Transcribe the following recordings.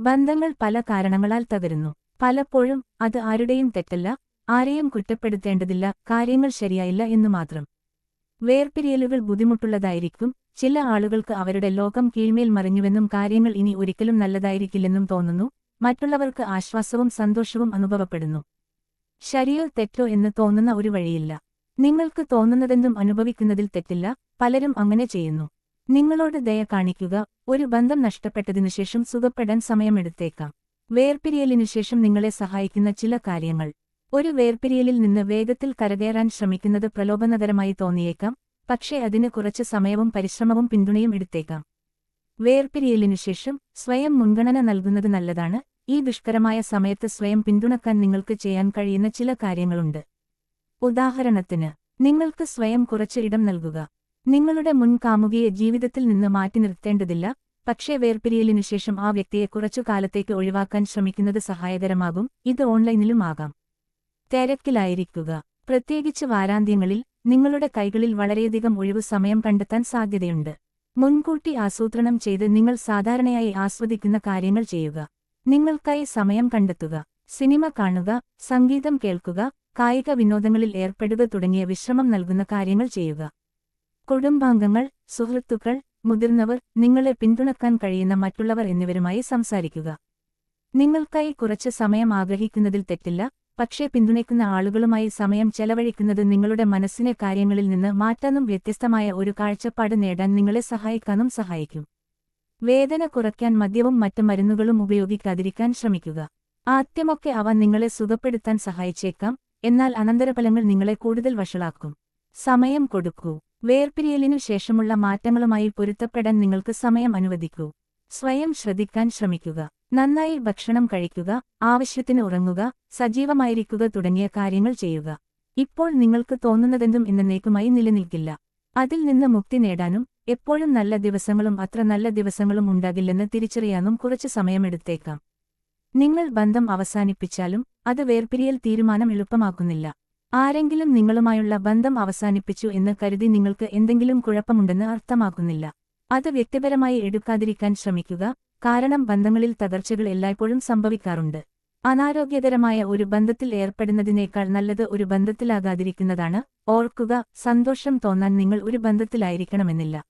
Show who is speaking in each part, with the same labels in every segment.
Speaker 1: ബന്ധങ്ങൾ പല കാരണങ്ങളാൽ തകരുന്നു. പലപ്പോഴും അത് ആരുടെയും തെറ്റല്ല ആരെയും കുറ്റപ്പെടുത്തേണ്ടതില്ല കാര്യങ്ങൾ ശരിയായില്ല എന്നു മാത്രം. വേർപിരിയലുകൾ ബുദ്ധിമുട്ടുള്ളതായിരിക്കും ചില ആളുകൾക്ക് അവരുടെ ലോകം കീഴ്മേൽ മറിഞ്ഞുവെന്നും കാര്യങ്ങൾ ഇനി ഒരിക്കലും നല്ലതായിരിക്കില്ലെന്നും തോന്നുന്നു മറ്റുള്ളവർക്ക് ആശ്വാസവും സന്തോഷവും അനുഭവപ്പെടുന്നു. ശരിയോ തെറ്റോ എന്ന് തോന്നുന്ന ഒരു വഴിയില്ല. നിങ്ങൾക്ക് തോന്നുന്നതെന്തും അനുഭവിക്കുന്നതിൽ തെറ്റില്ല പലരും അങ്ങനെ ചെയ്യുന്നു. നിങ്ങളോട് ദയ കാണിക്കുക. ഒരു ബന്ധം നഷ്ടപ്പെട്ടതിനുശേഷം സുഖപ്പെടാൻ സമയമെടുത്തേക്കാം. വേർപിരിയലിനുശേഷം നിങ്ങളെ സഹായിക്കുന്ന ചില കാര്യങ്ങൾ. ഒരു വേർപിരിയലിൽ നിന്ന് വേഗത്തിൽ കരകയറാൻ ശ്രമിക്കുന്നത് പ്രലോഭനകരമായി തോന്നിയേക്കാം. പക്ഷേ അതിന് കുറച്ച് സമയവും പരിശ്രമവും പിന്തുണയും എടുത്തേക്കാം. വേർപിരിയലിനുശേഷം സ്വയം മുൻഗണന നൽകുന്നത് നല്ലതാണ്. ഈ ദുഷ്കരമായ സമയത്ത് സ്വയം പിന്തുണക്കാൻ നിങ്ങൾക്ക് ചെയ്യാൻ കഴിയുന്ന ചില കാര്യങ്ങളുണ്ട്. ഉദാഹരണത്തിന് നിങ്ങൾക്ക് സ്വയം കുറച്ച് ഇടം നൽകുക. നിങ്ങളുടെ മുൻ കാമുകിയെ ജീവിതത്തിൽ നിന്ന് മാറ്റി നിർത്തേണ്ടതില്ല പക്ഷേ വേർപിരിയലിനു ശേഷം ആ വ്യക്തിയെ കുറച്ചു കാലത്തേക്ക് ഒഴിവാക്കാൻ ശ്രമിക്കുന്നത് സഹായകരമാകും ഇത് ഓൺലൈനിലും ആകാം. തിരക്കിലായിരിക്കുക. പ്രത്യേകിച്ച് വാരാന്ത്യങ്ങളിൽ നിങ്ങളുടെ കൈകളിൽ വളരെയധികം ഒഴിവു സമയം കണ്ടെത്താൻ സാധ്യതയുണ്ട്. മുൻകൂട്ടി ആസൂത്രണം ചെയ്ത് നിങ്ങൾ സാധാരണയായി ആസ്വദിക്കുന്ന കാര്യങ്ങൾ ചെയ്യുക. നിങ്ങൾക്കായി സമയം കണ്ടെത്തുക. സിനിമ കാണുക സംഗീതം കേൾക്കുക കായിക വിനോദങ്ങളിൽ ഏർപ്പെടുക തുടങ്ങിയ വിശ്രമം നൽകുന്ന കാര്യങ്ങൾ ചെയ്യുക. കുടുംബാംഗങ്ങൾ സുഹൃത്തുക്കൾ മുതിർന്നവർ നിങ്ങളെ പിന്തുണക്കാൻ കഴിയുന്ന മറ്റുള്ളവർ എന്നിവരുമായി സംസാരിക്കുക. നിങ്ങൾക്കായി കുറച്ച് സമയം ആഗ്രഹിക്കുന്നതിൽ തെറ്റില്ല പക്ഷേ പിന്തുണയ്ക്കുന്ന ആളുകളുമായി സമയം ചെലവഴിക്കുന്നത് നിങ്ങളുടെ മനസ്സിനെ കാര്യങ്ങളിൽ നിന്ന് മാറ്റാനും വ്യത്യസ്തമായ ഒരു കാഴ്ചപ്പാട് നേടാൻ നിങ്ങളെ സഹായിക്കാനും സഹായിക്കും. വേദന കുറയ്ക്കാൻ മദ്യവും മറ്റ് മരുന്നുകളും ഉപയോഗിക്കാതിരിക്കാൻ ശ്രമിക്കുക. ആദ്യമൊക്കെ അവ നിങ്ങളെ സുഖപ്പെടുത്താൻ സഹായിച്ചേക്കാം എന്നാൽ അനന്തരഫലങ്ങൾ നിങ്ങളെ കൂടുതൽ വഷളാക്കും. സമയം കൊടുക്കൂ. വേർപിരിയലിനു ശേഷമുള്ള മാറ്റങ്ങളുമായി പൊരുത്തപ്പെടാൻ നിങ്ങൾക്ക് സമയം അനുവദിക്കൂ. സ്വയം ശ്രദ്ധിക്കാൻ ശ്രമിക്കുക. നന്നായി ഭക്ഷണം കഴിക്കുക ആവശ്യത്തിന് ഉറങ്ങുക സജീവമായിരിക്കുക തുടങ്ങിയ കാര്യങ്ങൾ ചെയ്യുക. ഇപ്പോൾ നിങ്ങൾക്ക് തോന്നുന്നതെന്തും എന്നേക്കുമായി നിലനിൽക്കില്ല. അതിൽ നിന്ന് മുക്തി നേടാനും എപ്പോഴും നല്ല ദിവസങ്ങളും അത്ര നല്ല ദിവസങ്ങളും ഉണ്ടാകില്ലെന്ന് തിരിച്ചറിയാനും കുറച്ച് സമയമെടുത്തേക്കാം. നിങ്ങൾ ബന്ധം അവസാനിപ്പിച്ചാലും അത് വേർപിരിയൽ തീരുമാനം എളുപ്പമാക്കുന്നില്ല. ആരെങ്കിലും നിങ്ങളുമായുള്ള ബന്ധം അവസാനിപ്പിച്ചു എന്ന് കരുതി നിങ്ങൾക്ക് എന്തെങ്കിലും കുഴപ്പമുണ്ടെന്ന് അർത്ഥമാക്കുന്നില്ല. അത് വ്യക്തിപരമായി എടുക്കാതിരിക്കാൻ ശ്രമിക്കുക. കാരണം ബന്ധങ്ങളിൽ തകർച്ചകൾ എല്ലായ്പ്പോഴും സംഭവിക്കാറുണ്ട്. അനാരോഗ്യകരമായ ഒരു ബന്ധത്തിൽ ഏർപ്പെടുന്നതിനേക്കാൾ നല്ലത് ഒരു ബന്ധത്തിലാകാതിരിക്കുന്നതാണ്. ഓർക്കുക സന്തോഷം തോന്നാൻ നിങ്ങൾ ഒരു ബന്ധത്തിലായിരിക്കണമെന്നില്ല.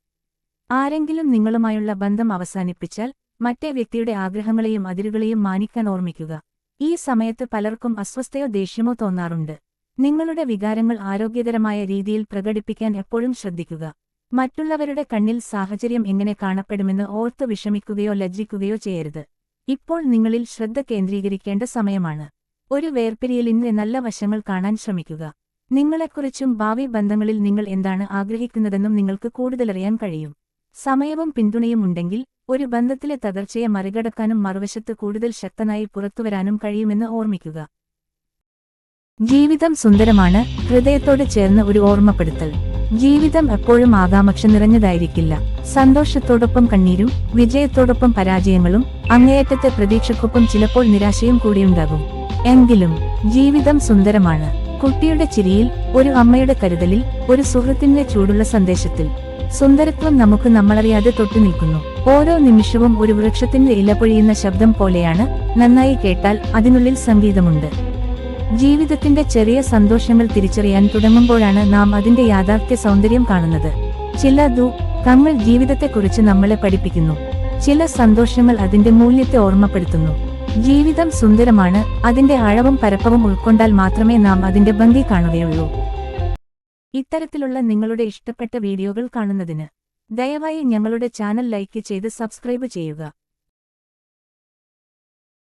Speaker 1: ആരെങ്കിലും നിങ്ങളുമായുള്ള ബന്ധം അവസാനിപ്പിച്ചാൽ മറ്റേ വ്യക്തിയുടെ ആഗ്രഹങ്ങളെയും അതിരുകളെയും മാനിക്കാൻ ഓർമ്മിക്കുക. ഈ സമയത്ത് പലർക്കും അസ്വസ്ഥയോ ദേഷ്യമോ തോന്നാറുണ്ട്. നിങ്ങളുടെ വികാരങ്ങൾ ആരോഗ്യകരമായ രീതിയിൽ പ്രകടിപ്പിക്കാൻ എപ്പോഴും ശ്രദ്ധിക്കുക. മറ്റുള്ളവരുടെ കണ്ണിൽ സാഹചര്യം എങ്ങനെ കാണപ്പെടുമെന്ന് ഓർത്ത് വിഷമിക്കുകയോ ലജ്ജിക്കുകയോ ചെയ്യരുത്. ഇപ്പോൾ നിങ്ങളിൽ ശ്രദ്ധ കേന്ദ്രീകരിക്കേണ്ട സമയമാണ്. ഒരു വേർപിരിയലിന്റെ നല്ല വശങ്ങൾ കാണാൻ ശ്രമിക്കുക. നിങ്ങളെക്കുറിച്ചും ഭാവി ബന്ധങ്ങളിൽ നിങ്ങൾ എന്താണ് ആഗ്രഹിക്കുന്നതെന്നും നിങ്ങൾക്ക് കൂടുതലറിയാൻ കഴിയും. സമയവും പിന്തുണയും ഉണ്ടെങ്കിൽ ഒരു ബന്ധത്തിലെ തകർച്ചയെ മറികടക്കാനും മറുവശത്ത് കൂടുതൽ ശക്തനായി പുറത്തുവരാനും കഴിയുമെന്ന് ഓർമ്മിക്കുക. ജീവിതം സുന്ദരമാണ്. ഹൃദയത്തോട് ചേർന്ന് ഒരു ഓർമ്മപ്പെടുത്തൽ. ജീവിതം എപ്പോഴും ആകാംക്ഷ നിറഞ്ഞതായിരിക്കില്ല. സന്തോഷത്തോടൊപ്പം കണ്ണീരും വിജയത്തോടൊപ്പം പരാജയങ്ങളും അങ്ങേയറ്റത്തെ പ്രതീക്ഷക്കൊപ്പം ചിലപ്പോൾ നിരാശയും കൂടിയുണ്ടാകും എങ്കിലും ജീവിതം സുന്ദരമാണ്. കുട്ടിയുടെ ചിരിയിൽ ഒരു അമ്മയുടെ കരുതലിൽ ഒരു സുഹൃത്തിന്റെ ചൂടുള്ള സന്ദേശത്തിൽ. സുന്ദരത്വം നമുക്ക് നമ്മളറിയാതെ തൊട്ടു നിൽക്കുന്നു. ഓരോ നിമിഷവും ഒരു വൃക്ഷത്തിന്റെ ഇല പൊഴിയുന്ന ശബ്ദം പോലെയാണ് നന്നായി കേട്ടാൽ അതിനുള്ളിൽ സംഗീതമുണ്ട്. ജീവിതത്തിന്റെ ചെറിയ സന്തോഷങ്ങൾ തിരിച്ചറിയാൻ തുടങ്ങുമ്പോഴാണ് നാം അതിന്റെ യാഥാർത്ഥ്യ സൗന്ദര്യം കാണുന്നത്. ചില ദു കങ്ങൾ ജീവിതത്തെക്കുറിച്ച് നമ്മളെ പഠിപ്പിക്കുന്നു. ചില സന്തോഷങ്ങൾ അതിന്റെ മൂല്യത്തെ ഓർമ്മപ്പെടുത്തുന്നു. ജീവിതം സുന്ദരമാണ് അതിന്റെ ആഴവും പരപ്പവും ഉൾക്കൊണ്ടാൽ മാത്രമേ നാം അതിന്റെ ഭംഗി കാണുകയുള്ളൂ. ഇത്തരത്തിലുള്ള നിങ്ങളുടെ ഇഷ്ടപ്പെട്ട വീഡിയോകൾ കാണുന്നതിന് ദയവായി ഞങ്ങളുടെ ചാനൽ ലൈക്ക് ചെയ്ത് സബ്സ്ക്രൈബ് ചെയ്യുക.